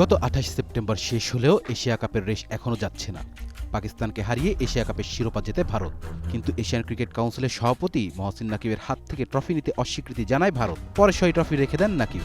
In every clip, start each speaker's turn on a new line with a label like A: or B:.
A: গত আঠাশ সেপ্টেম্বর শেষ হলেও এশিয়া কাপের রেশ এখনও যাচ্ছে না। পাকিস্তানকে হারিয়ে এশিয়া কাপের শিরোপা জেতে ভারত। কিন্তু এশিয়ান ক্রিকেট কাউন্সিলের সভাপতি মহসিন নাকিবের হাত থেকে ট্রফি নিতে অস্বীকৃতি জানায় ভারত। পরে সেই ট্রফি রেখে দেন নাকিব।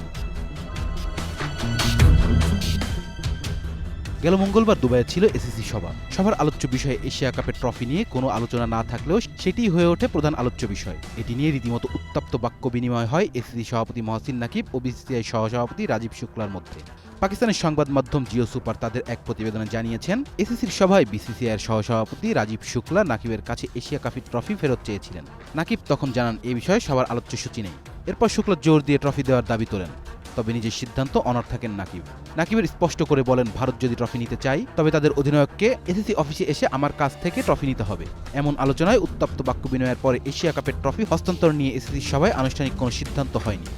A: গেল মঙ্গলবার দুবাইয়ে ছিল এসিসি সভা। সভার আলোচ্য বিষয়ে এশিয়া কাপের ট্রফি নিয়ে কোনো আলোচনা না থাকলেও সেটিই হয়ে ওঠে প্রধান আলোচ্য বিষয়। এটি নিয়ে রীতিমতো উত্তপ্ত বাক্য বিনিময় হয় এসিসি সভাপতি মহসিন নাকিব ও বিসিসিআই সহসভাপতি রাজীব শুক্লার মধ্যে। পাকিস্তানের সংবাদ মাধ্যম জিও সুপার তাদের এক প্রতিবেদনে জানিয়েছেন, এসিসির সভায় বিসিসিআইয়ের সহসভাপতি রাজীব শুক্লা নাকিবের কাছে এশিয়া কাপের ট্রফি ফেরত চেয়েছিলেন। নাকিব তখন জানান, এ বিষয়ে সবার আলোচ্য সূচি নেই। এরপর শুক্লা জোর দিয়ে ট্রফি দেওয়ার দাবি তোলেন। তবে নিজের সিদ্ধান্ত অনর থাকেন নাকিব। নাকিবের স্পষ্ট করে বলেন, ভারত যদি ট্রফি নিতে চাই, তবে তাদের অধিনায়ককে এসিসি অফিসে এসে আমার কাছ থেকে ট্রফি নিতে হবে। এমন আলোচনায় উত্তপ্ত বাক্য বিনিময়ের পরে এশিয়া কাপের ট্রফি হস্তান্তর নিয়ে এসিসি সভায় আনুষ্ঠানিক কোনো সিদ্ধান্ত হয়নি।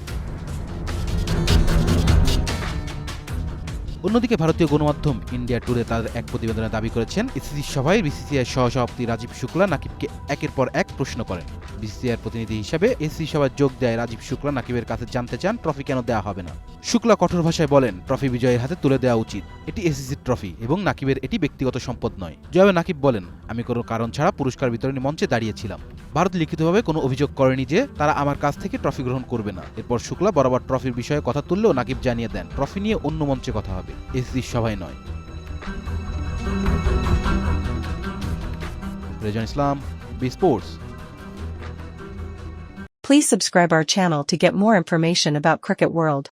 A: অন্যদিকে ভারতীয় গণমাধ্যম ইন্ডিয়া টুরে তাদের এক প্রতিবেদনে দাবি করেছেন এসিসি সভায় বিসিসিআই সহসভাপতি রাজীব শুক্লা নাকিবকে একের পর এক প্রশ্ন করেন। বিসিসিআইয়ের প্রতিনিধি হিসেবে এসিসি সভায় যোগ দেয় রাজীব শুক্লা, নাকিবের কাছে জানতে চান, ট্রফি কেন দেওয়া হবে না। শুক্লা কঠোর ভাষায় বলেন, ট্রফি বিজয়ের হাতে তুলে দেওয়া উচিত। এটি এসিসির ট্রফি এবং নাকিবের এটি ব্যক্তিগত সম্পদ নয়। জবাবে নাকিব বলেন, আমি কোনো কারণ ছাড়া পুরস্কার বিতরণী মঞ্চে দাঁড়িয়েছিলাম। ভারত লিখিতভাবে কোনো অভিযোগ করেনি যে তারা আমার কাছ থেকে ট্রফি গ্রহণ করবে না। এরপর শুক্লা বরাবর ট্রফির বিষয়ে কথা তুললেও নাকিব জানিয়ে দেন, ট্রফি নিয়ে অন্য মঞ্চে কথা হবে। এসিসির সভায় নয়। Rezon Islam, B sports.
B: Please subscribe our channel to get more information about Cricket World.